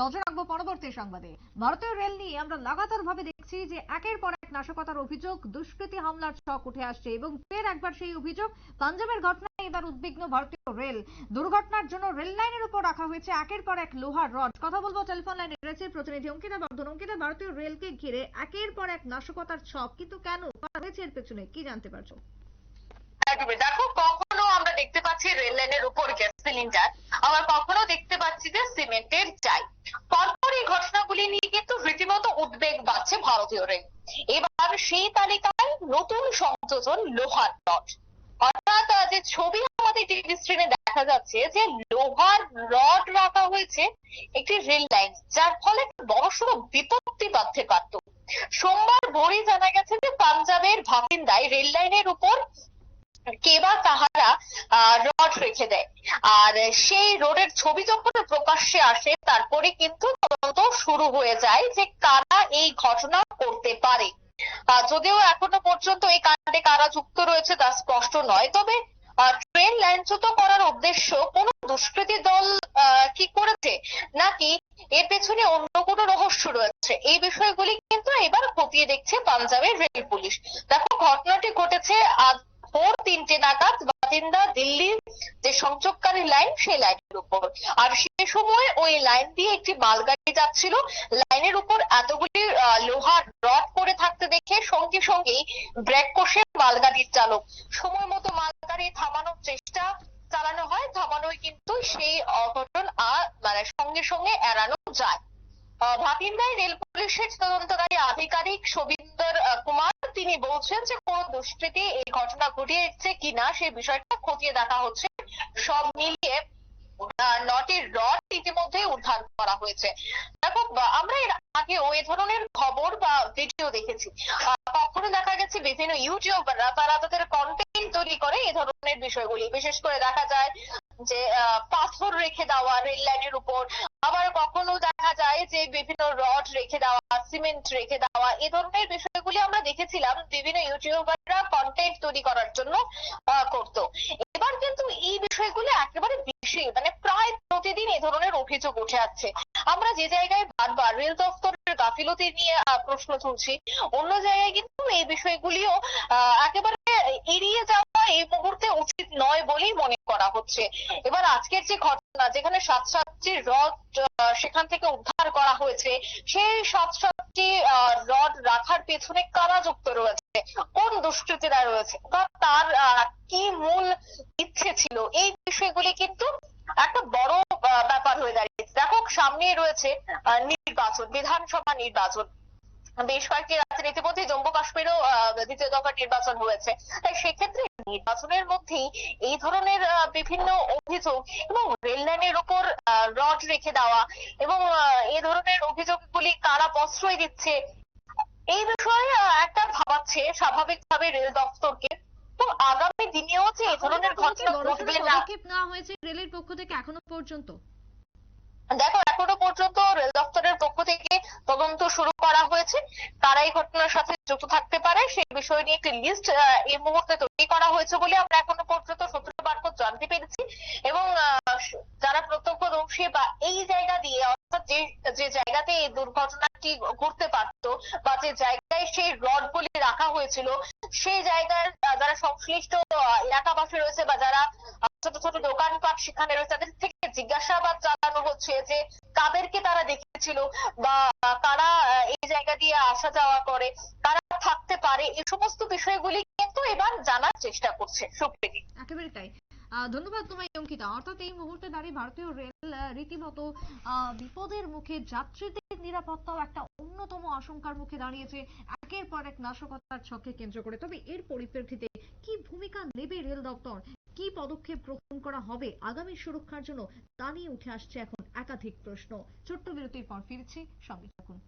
নজর রাখব পরবর্তী সংবাদে। ভারতীয় রেল নিয়ে আমরা লাগাতার ভাবে দেখছি যে একের পর এক নাশকতার অভিযোগ, দুষ্কৃতী হামলার ছক উঠে আসছে এবং ফের একবার সেই অভিযোগ পাঞ্জাবের ঘটনায় এবার উদ্বিগ্ন ভারতীয় রেল। দুর্ঘটনার জন্য রেল লাইনের উপর রাখা হয়েছে একের পর এক লোহার রড। কথা বলব টেলিফোন লাইনে রয়েছে প্রতিনিধি অঙ্কিতা, বর্ধন অঙ্কিতা। ভারতীয় রেলকে ঘিরে একের পর এক নাশকতার ছক, কিন্তু কেন করা হয়েছে এর পেছনে কি জানতে পারছ? দেখো, কখনো আমরা দেখতে পাচ্ছি রেল লাইনের উপর গ্যাস সিলিন্ডার আবার কখনো দেখতে পাচ্ছি যে সিমেন্টের চাই। পরপর এই ঘটনাগুলি নিয়ে কিন্তু রীতিমতো উদ্বেগ বাড়ছে ভারতীয় রেল এবার সেই তালিকায় নতুন সংযোজন লোহার রড। অর্থাৎ যে ছবি আমাদের টিভি স্ক্রিনে দেখা যাচ্ছে যে লোহার রড রাখা হয়েছে একটি রেল লাইন, যার ফলে বড়সড় বিপত্তি বাঁধতে পারত। সোমবার ভোরে জানা গেছে যে পাঞ্জাবের ভাপিন্দায় রেল লাইনের উপর কে বা কাহারা রড রেখে দেয়। আর সেই রোডের ছবি যখন প্রকাশ্যে আসে, তারপরে কিন্তু তদন্ত শুরু হয়ে যায় যে কারা এই ঘটনা করতে পারে। যদিও এখনও পর্যন্ত এই কাণ্ডে কারা যুক্ত রয়েছে তা স্পষ্ট নয়, তবে ট্রেন লাইনচ্যুত করার উদ্দেশ্য কোন দুষ্কৃতী দল কি করেছে? নাকি এর পেছনে অন্য কোনো রহস্য রয়েছে? এই বিষয়গুলি কিন্তু এবার খতিয়ে দেখছে পাঞ্জাবের রেল পুলিশ। দেখো, ঘটনাটি ঘটেছে আজ ভোর তিনটে নাগাদ বাতিন্দা দিল্লির যে সংযোগকারী লাইন সেই লাইনের উপর। আর সে সময় ওই লাইন দিয়ে একটি মালগাড়ি যাচ্ছিল। লাইনের উপর এতগুলি লোহার রড পড়ে থাকতে দেখে সঙ্গে সঙ্গেই ব্রেক কষে মালগাড়ির চালক। সময় মতো মালগাড়ি থামানোর চেষ্টা চালানো হয়। থামানোয় কিন্তু সেই অঘটন আর মানে সঙ্গে সঙ্গে এড়ানো যায়। আহ, ভাটিন্দায় রেল পুলিশের তদন্তকারী আধিকারিক আহ, কুমার তিনি বলছেন যে দুষ্কৃতী এই ঘটনা ঘটিয়েছে কিনা সেই বিষয়টা খতিয়ে দেখা হচ্ছে। সব মিলিয়ে নটি রড ইতিমধ্যে উদ্ধার করা হয়েছে। দেখো আমরা এর আগেও এ ধরনের খবর বা ভিডিও দেখেছি। কখনো দেখা গেছে বিভিন্ন ইউটিউবাররা তারা তাদের কন্টেন্ট তৈরি করে এ ধরনের বিষয়গুলি। বিশেষ করে দেখা যায় যে পাথর রেখে দেওয়া রেল লাইনের উপর আবার কখনো দেখা যায় যে বিভিন্ন রড রেখে দেওয়া, সিমেন্ট রেখে দেওয়া, এ ধরনের বিষয়গুলি আমরা দেখেছিলাম বিভিন্ন ইউটিউবাররা কন্টেন্ট তৈরি করার জন্য করতো। এবার কিন্তু এই বিষয়গুলো একেবারে বেশি মানে প্রায় প্রতিদিন এ ধরনের অভিযোগ উঠে আসছে। আমরা যে জায়গায় বারবার রেল দপ্তরের গাফিলতি নিয়ে প্রশ্ন তুলছি, অন্য জায়গায় কিন্তু এই বিষয়গুলিও একেবারে এড়িয়ে যাওয়া এই মুহূর্তে উচিত নয় বলেই মনে হচ্ছে। এবার আজকের যে ঘটনা, যেখানে সাত সাতটি রড সেখান থেকে উদ্ধার করা হয়েছে, সেই সাত সাতটি রড রাখার পেছনে কারা যুক্ত রয়েছে? কোন দুষ্কৃতীরা রয়েছে? বা তার কি মূল ইচ্ছে ছিল? এই বিষয়গুলি কিন্তু একটা বড় ব্যাপার হয়ে দাঁড়িয়েছে। দেখো সামনে রয়েছে নির্বাচন, বিধানসভা নির্বাচন। বেশ কয়েকটি ইতিমধ্যে জম্মু কাশ্মীরেও দ্বিতীয় দফা নির্বাচন হয়েছে। তাই সেক্ষেত্রে নির্বাচনের মধ্যেই এই ধরনের বিভিন্ন অভিযোগ এবং রেল লাইনের উপর রড রেখে দেওয়া এবং এই ধরনের অভিযোগগুলি কারা প্রশ্রয় দিচ্ছে এই বিষয়ে একটা ভাবাচ্ছে স্বাভাবিকভাবে রেল দপ্তরকে এবং আগামী দিনেও যে এই ধরনের ঘটনা ঘটবে না হয়েছে রেলের পক্ষ থেকে এখনও পর্যন্ত। দেখো, এখনও পর্যন্ত রেল দপ্তরের পক্ষ থেকে তদন্ত শুরু করা হয়েছে। কারা এই ঘটনার সাথে যুক্ত থাকতে পারে। সেই বিষয় নিয়ে একটি লিস্ট এই মুহূর্তে তৈরি করা হয়েছে বলে আমরা এখনও পর্যন্ত সূত্র মারফত জানতে পেরেছি। এবং যারা প্রত্যক্ষদর্শী বা এই জায়গা দিয়ে, অর্থাৎ যে যে জায়গাতে এই দুর্ঘটনাটি ঘটতে পারতো বা যে জায়গায় সেই রডগুলি রাখা হয়েছিল, সেই জায়গার যারা সংশ্লিষ্ট এলাকাবাসী রয়েছে বা যারা ছোট ছোট দোকানপাট সেখানে রয়েছে, তাদের থেকে জিজ্ঞাসাবাদ চালানো হচ্ছে যে কাদেরকে তারা দেখেছিল বা কারা এই জায়গা দিয়ে আসা যাওয়া করে, কারা থাকতে পারে এই সমস্ত বিষয়গুলি কিন্তু এবার জানার চেষ্টা করছে সুপ্রীতি। একেবারে তাই। ধন্যবাদ তোমায়, অঙ্কিতা। অর্থাৎ এই মুহূর্তে দাঁড়িয়ে ভারতীয় রেল রীতিমতো বিপদের মুখে, যাত্রীদের নিরাপত্তাও একটা অন্যতম আশঙ্কার মুখে দাঁড়িয়েছে। একের পর এক নাশকতার ছককে কেন্দ্র করে। তবে এর পরিপ্রেক্ষিতে কি ভূমিকা নেবে রেল দপ্তর? কি পদক্ষেপ গ্রহণ করা হবে আগামী সুরক্ষার জন্য তা নিয়ে উঠে আসছে এখন একাধিক প্রশ্ন। ছোট্ট বিরতির পর ফিরছি, সঙ্গে থাকুন।